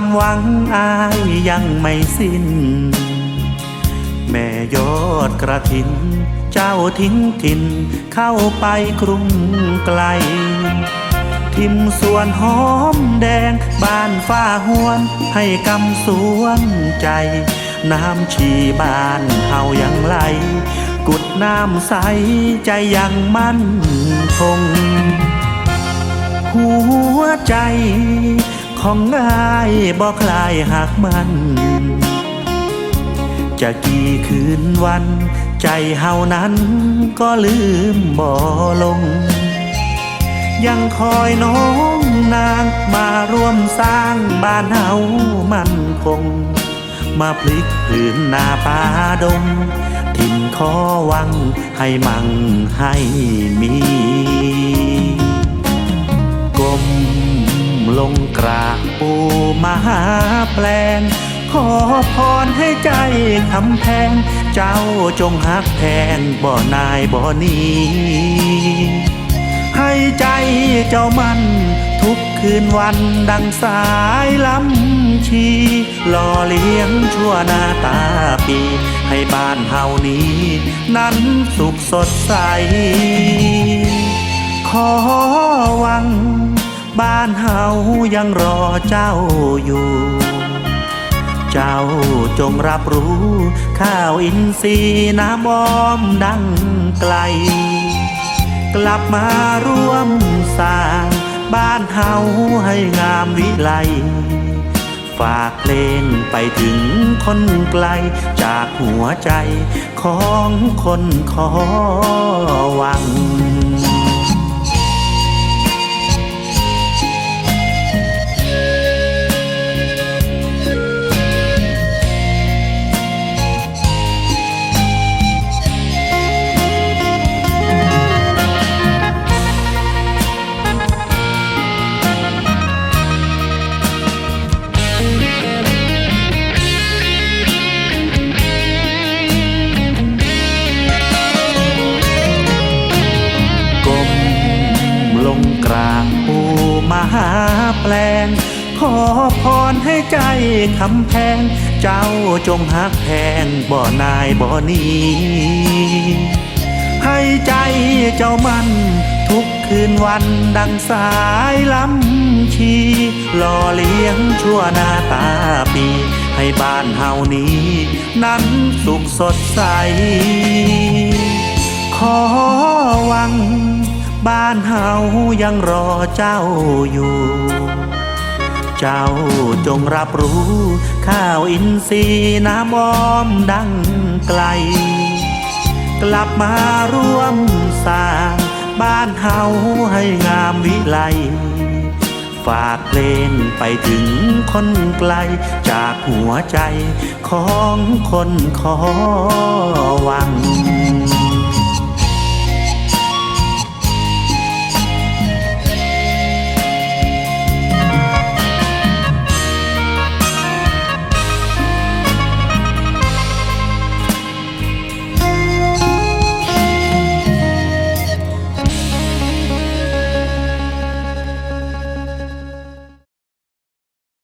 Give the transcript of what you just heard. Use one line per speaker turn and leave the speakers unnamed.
ความหวังอายยังไม่สิ้น แม่ยอดกระถิน เจ้าทิ้งถิ่นเข้าไปกรุงไกล ทิมสวนหอมแดงบ้านฝ้าหวนให้กำสวนใจ น้ำชีบ้านเฮายังไหล กุดน้ำใสใจยังมั่นคง หัวใจ ของง่ายบอกคลายหากมัน จะกี่คืนวัน ใจเฮานั้นก็ลืมบ่ลง ยังคอยน้องนางมาร่วมสร้างบ้านเฮามันคง มาพลิกผืนนาป่าดงถิ่นขอวังให้มั่งให้มี ลงกราบปูมหาแปลง ขอพรให้ใจคำแพง เจ้าจงหักแพงบ่นายบ่นี ให้ใจเจ้ามัน ทุกคืนวันดังสายลำชีหล่อเลี้ยงชั่วหน้าตาปี ให้บ้านเฮานี้ นั้นสุขสดใส ขอวัง บ้านเฮายังรอเจ้าอยู่ เจ้าจงรับรู้ ข้าวอินทรีย์น้ำอ้อมดังไกล กลับมาร่วมสร้างบ้านเฮาให้งามวิไล ฝากเพลงไปถึงคนไกล จากหัวใจของคนขอ ราบปูมหาแปลง ขอพรให้ใจคำแพง เจ้าจงหักแพงบ่นายบ่หนีให้ใจเจ้ามัน ทุกคืนวันดังสายลำชีหล่อเลี้ยงชั่วหน้าตาปี ให้บ้านเฮานี้ นั้นสุขสดใส ขอวัง บ้านเฮายังรอเจ้าอยู่ เจ้าจงรับรู้ ข้าวอินทรีย์น้ำอ้อมดังไกล กลับมาร่วมสร้างบ้านเฮาให้งามวิไล ฝากเพลงไปถึงคนไกล จากหัวใจของคนขอวัง